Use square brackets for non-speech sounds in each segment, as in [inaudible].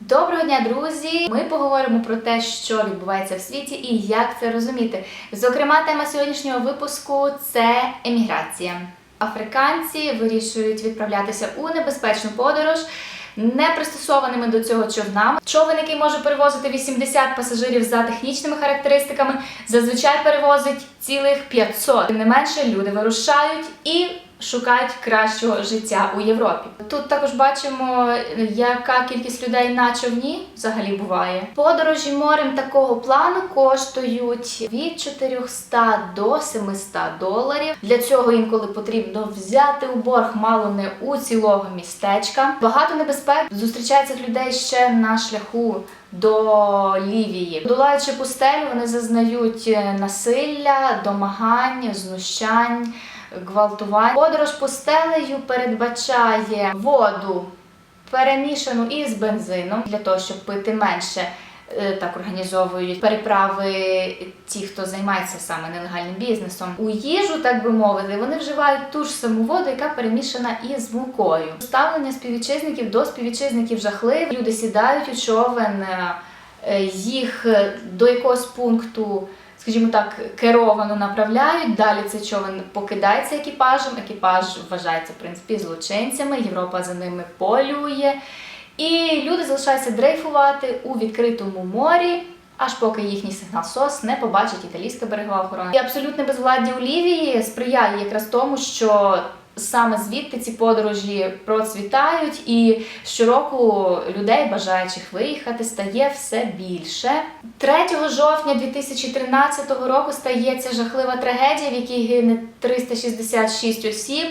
Доброго дня, друзі! Ми поговоримо про те, що відбувається в світі і як це розуміти. Зокрема, тема сьогоднішнього випуску це еміграція. Африканці вирішують відправлятися у небезпечну подорож. Не пристосованими до цього човнами. Човен, який може перевозити 80 пасажирів за технічними характеристиками, зазвичай перевозить цілих 500. Тим не менше, люди вирушають і шукають кращого життя у Європі. Тут також бачимо, яка кількість людей на човні взагалі буває. Подорожі морем такого плану коштують від 400 до 700 доларів. Для цього інколи потрібно взяти у борг мало не у цілого містечка. Багато небезпек зустрічає цих людей ще на шляху. До Лівії, долаючи пустелю, вони зазнають насилля, домагань, знущань, гвалтувань. Подорож пустелею передбачає воду перемішану із бензином для того, щоб пити менше. Е, Так організовують переправи ті, хто займається саме нелегальним бізнесом. У їжу, так би мовити, вони вживають ту ж саму воду, яка перемішана із мукою. Ставлення співвітчизників до співвітчизників жахливе. Люди сідають у човен, е, їх е, до якогось пункту. Скажімо так, керовано направляють. Далі цей човен покидається екіпажем. Екіпаж вважається в принципі злочинцями. Європа за ними полює. І люди залишаються дрейфувати у відкритому морі, аж поки їхній сигнал СОС не побачить італійська берегова охорона. І абсолютне безвладдя у Лівії сприяє якраз тому, що саме звідти ці подорожі процвітають, і щороку людей, бажаючих виїхати, стає все більше. 3 жовтня 2013 року стається жахлива трагедія, в якій гине 366 осіб.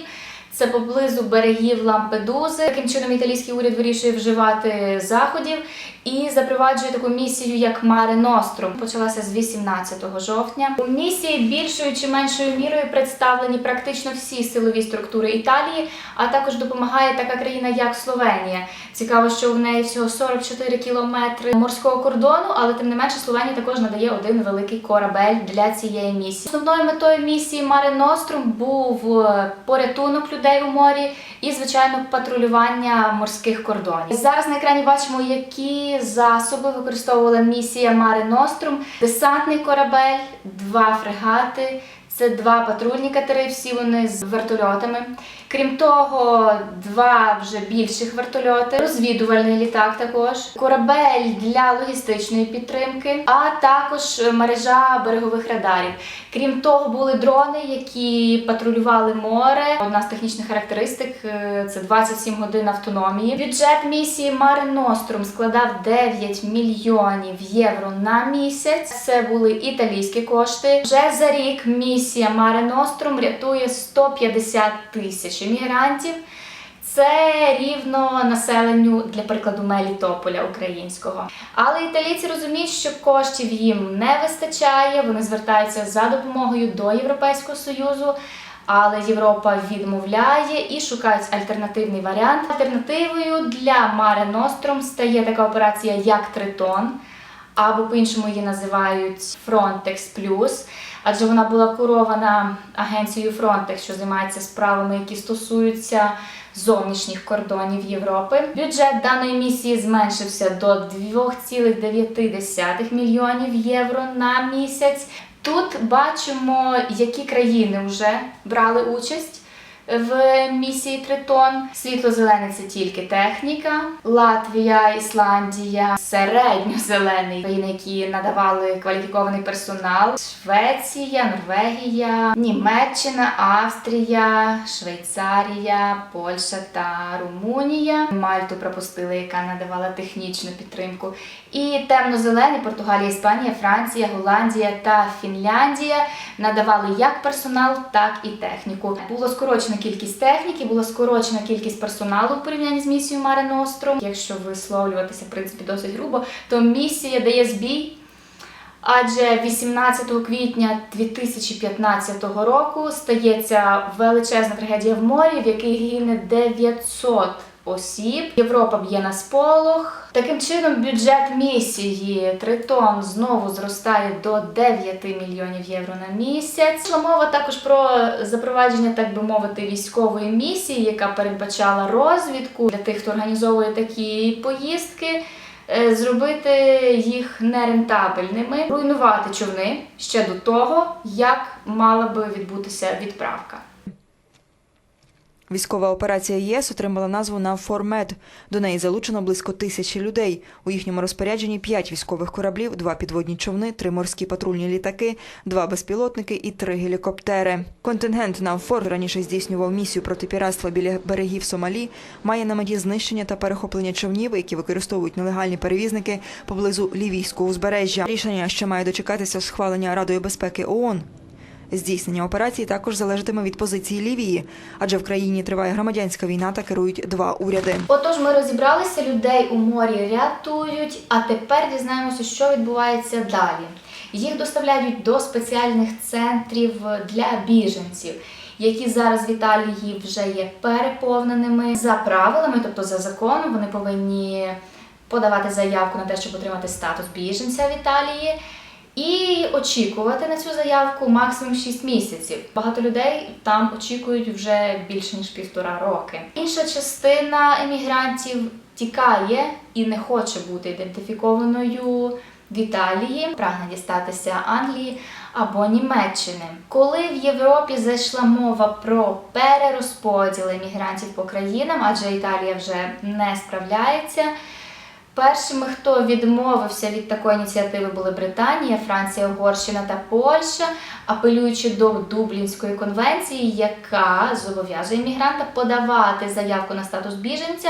Це поблизу берегів Лампедузи. Таким чином італійський уряд вирішує вживати заходів і запроваджує таку місію, як Маре Ностром. Почалася з 18 жовтня. У місії більшою чи меншою мірою представлені практично всі силові структури Італії, а також допомагає така країна, як Словенія. Цікаво, що в неї всього 44 кілометри морського кордону, але тим не менше Словенія також надає один великий корабель для цієї місії. Основною метою місії Маре Ностром був е, порятунок людей у морі і, звичайно, патрулювання морських кордонів. Зараз на екрані бачимо, які засоби використовувала місія Мари Ностром. Десантний корабель, два фрегати. Це два патрульні катери, всі вони з вертольотами. Крім того, два вже більших вертольоти, розвідувальний літак також, корабель для логістичної підтримки, а також мережа берегових радарів. Крім того, були дрони, які патрулювали море. Одна з технічних характеристик е, це 27 годин автономії. Бюджет місії Mare Nostrum складав 9 мільйонів євро на місяць. Це були італійські кошти. Вже за рік місія Mare Nostrum рятує 150 тисяч емігрантів. Це рівно населенню для прикладу Мелітополя українського. Але італійці розуміють, що коштів їм не вистачає. Вони звертаються за допомогою до Європейського союзу. Але Європа відмовляє і шукають альтернативний варіант. Альтернативою для Маре Ностром стає така операція, як Тритон, або по-іншому її називають Frontex Plus, адже вона була курована агенцією Frontex, що займається справами, які стосуються зовнішніх кордонів Європи. Бюджет даної місії зменшився до 2,9 мільйонів євро на місяць. Тут бачимо, які країни вже брали участь. В місії Тритон світло-зелене це тільки техніка. Латвія, Ісландія, середньо-зелений країни, які надавали кваліфікований персонал. Швеція, Норвегія, Німеччина, Австрія, Швейцарія, Польща та Румунія. Мальту пропустили, яка надавала технічну підтримку. І темно-зелені Португалія, Іспанія, Франція, Голландія та Фінляндія надавали як персонал, так і техніку. Було кількість техніки, була скорочена кількість персоналу в порівнянні з місією Мари Ностром. Якщо висловлюватися в принципі досить грубо, то місія дає збій. Адже 18 квітня 2015 року стається величезна трагедія в морі, в якій гине 900 осіб. Європа б'є на сполох. Таким чином, бюджет місії Тритон знову зростає до 9 мільйонів євро на місяць. Мова також про запровадження, так би мовити, військової місії, яка передбачала розвідку для тих, хто організовує такі поїздки. е, зробити їх нерентабельними, руйнувати човни ще до того, як мала би відбутися відправка. Військова операція ЄС отримала назву «Навформед». До неї залучено близько тисячі людей. У їхньому розпорядженні п'ять військових кораблів, два підводні човни, три морські патрульні літаки, два безпілотники і три гелікоптери. Контингент «Навфор» раніше здійснював місію проти піратства біля берегів Сомалі, має на меті знищення та перехоплення човнів, які використовують нелегальні перевізники поблизу лівійського узбережжя. Рішення ще має дочекатися схвалення Радою безпеки ООН. Здійснення операції також залежатиме від позиції Лівії, адже в країні триває громадянська війна та керують два уряди. Отож, ми розібралися, людей у морі рятують, а тепер дізнаємося, що відбувається далі. Їх доставляють до спеціальних центрів для біженців, які зараз в Італії вже є переповненими за правилами, тобто за законом, вони повинні подавати заявку на те, щоб отримати статус біженця в Італії. І очікувати на цю заявку максимум 6 місяців. Багато людей там очікують вже більше ніж півтора роки. Інша частина емігрантів тікає і не хоче бути ідентифікованою в Італії, прагне дістатися Англії або Німеччини. Коли в Європі зайшла мова про перерозподіл емігрантів по країнам, адже Італія вже не справляється. Першими, хто відмовився від такої ініціативи, були Британія, Франція, Угорщина та Польща, апелюючи до Дублінської конвенції, яка зобов'язує іммігранта подавати заявку на статус біженця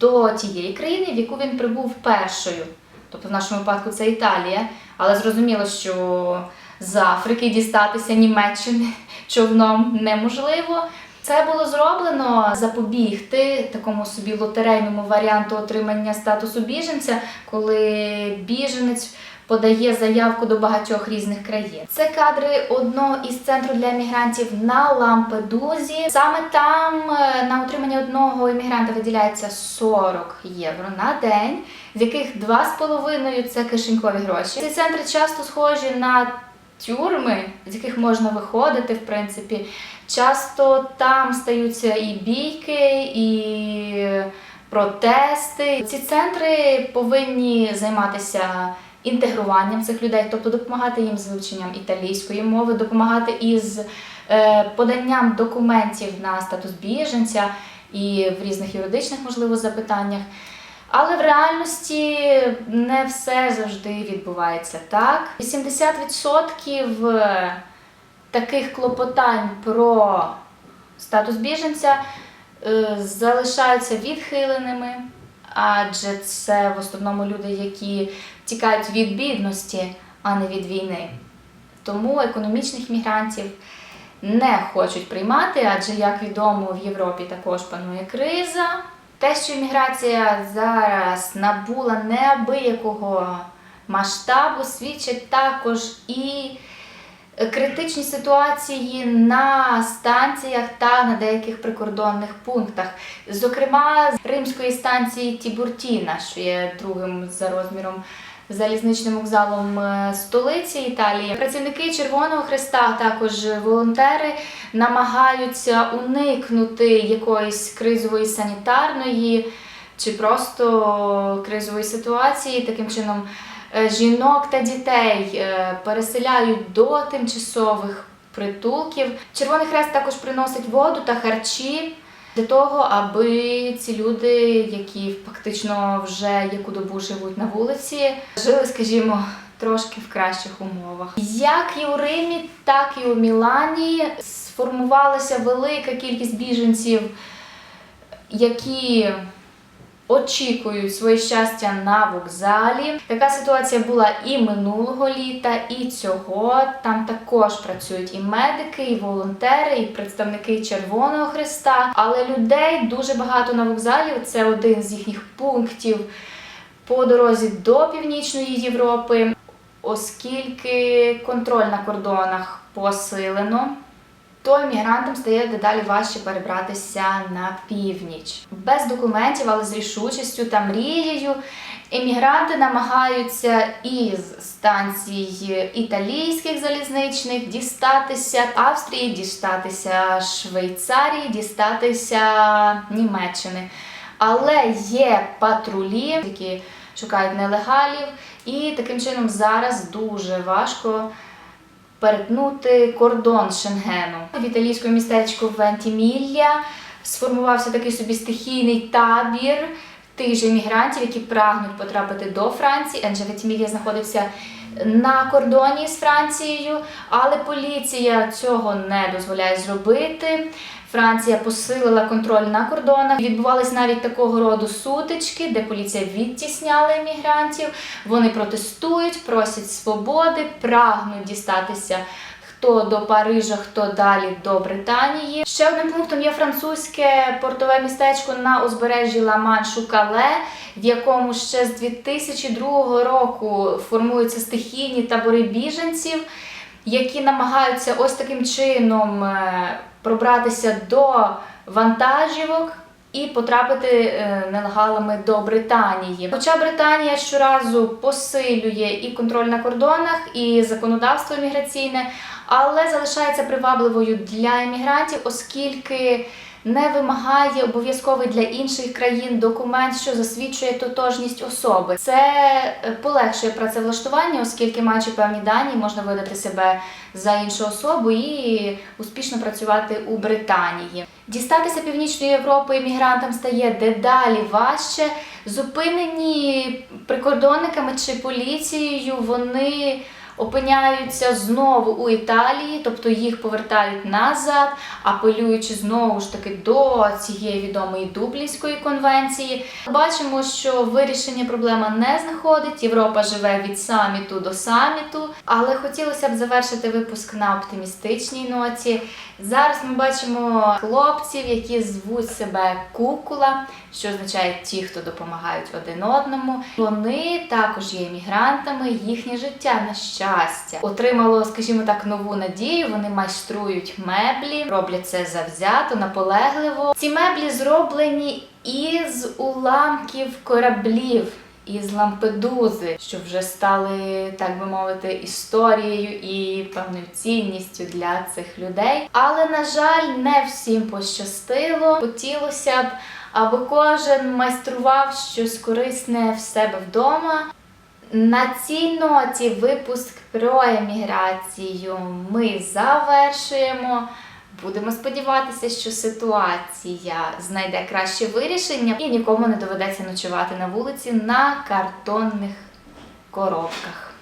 до тієї країни, в яку він прибув першою. Тобто в нашому випадку це Італія. Але зрозуміло, що з Африки дістатися Німеччини [laughs] човном неможливо. Це було зроблено запобігти такому собі лотерейному варіанту отримання статусу біженця, коли біженець подає заявку до багатьох різних країн. Це кадри одного із центрів для емігрантів на Лампедузі. Саме там е, на утримання одного емігранта виділяється 40 євро на день, з яких 2,5 це кишенькові гроші. Ці центри часто схожі на тюрми, з яких можна виходити, в принципі. Часто там стаються і бійки, і протести. Ці центри повинні займатися інтегруванням цих людей, тобто допомагати їм з вивченням італійської мови, допомагати із е, поданням документів на статус біженця і в різних юридичних, можливо, запитаннях. Але в реальності не все завжди відбувається так. 80% таких клопотань про статус біженця е, залишаються відхиленими, адже це в основному люди, які тікають від бідності, а не від війни. Тому економічних мігрантів не хочуть приймати, адже, як відомо, в Європі також панує криза. Те, що імміграція зараз набула неабиякого масштабу, свідчить також і критичні ситуації на станціях та на деяких прикордонних пунктах. Зокрема, з римської станції Тібуртіна, що є другим за розміром залізничним вокзалом е, столиці Італії. Працівники Червоного Христа, також волонтери, намагаються уникнути якоїсь кризової санітарної чи просто кризової ситуації. Таким чином, е, жінок та дітей е, переселяють до тимчасових притулків. Червоний Хрест також приносить воду та харчі. Для того, аби ці люди, які фактично вже яку добу живуть на вулиці, жили, скажімо, трошки в кращих умовах. Як і у Римі, так і у Мілані сформувалася велика кількість біженців, які очікують своє щастя на вокзалі. Така ситуація була і минулого літа, і цього. Там також працюють і медики, і волонтери, і представники Червоного Христа. Але людей дуже багато на вокзалі. Це один з їхніх пунктів по дорозі до Північної Європи, оскільки контроль на кордонах посилено то іммігрантам стає дедалі важче перебратися на північ. Без документів, але з рішучістю та мрією. Емігранти намагаються із станцій італійських залізничних дістатися Австрії, дістатися Швейцарії, дістатися Німеччини. Але є патрулі, які шукають нелегалів, і таким чином зараз дуже важко перетнути кордон Шенгену. В італійському містечку Вентімілля сформувався такий собі стихійний табір тих же мігрантів, які прагнуть потрапити до Франції. Адже Вентімілля знаходився на кордоні з Францією, але поліція цього не дозволяє зробити. Франція посилила контроль на кордонах. Відбувались навіть такого роду сутички, де поліція відтісняла іммігрантів. Вони протестують, просять свободи, прагнуть дістатися хто до Парижа, хто далі до Британії. Ще одним пунктом є французьке портове містечко на узбережжі Ла-Маншу Кале, в якому ще з 2002 року формуються стихійні табори біженців, які намагаються ось таким чином е, пробратися до вантажівок. І потрапити е, нелегалами до Британії. Хоча Британія щоразу посилює і контроль на кордонах, і законодавство міграційне, але залишається привабливою для іммігрантів, оскільки не вимагає обов'язковий для інших країн документ, що засвідчує тотожність особи. Це е, полегшує працевлаштування, оскільки, маючи певні дані, можна видати себе за іншу особу і успішно працювати у Британії. Дістатися північної Європи іммігрантам стає дедалі важче. Зупинені прикордонниками чи поліцією, вони опиняються знову у Італії, тобто їх повертають назад, апелюючи знову ж таки до цієї відомої Дублінської конвенції. Бачимо, що вирішення проблема не знаходить. Європа живе від саміту до саміту, але хотілося б завершити випуск на оптимістичній ноті. Зараз ми бачимо хлопців, які звуть себе кукула, що означає ті, хто допомагають один одному. Вони також є емігрантами. Їхнє життя на щастя отримало, скажімо так, нову надію. Вони майструють меблі, роблять це завзято, наполегливо. Ці меблі зроблені із уламків кораблів. Із Лампедузи, що вже стали, так би мовити, історією і певною цінністю для цих людей. Але, на жаль, не всім пощастило. Хотілося б, аби кожен майстрував щось корисне в себе вдома. На цій ноті випуск про еміграцію ми завершуємо. Будемо сподіватися, що ситуація знайде краще вирішення і нікому не доведеться ночувати на вулиці на картонних коробках.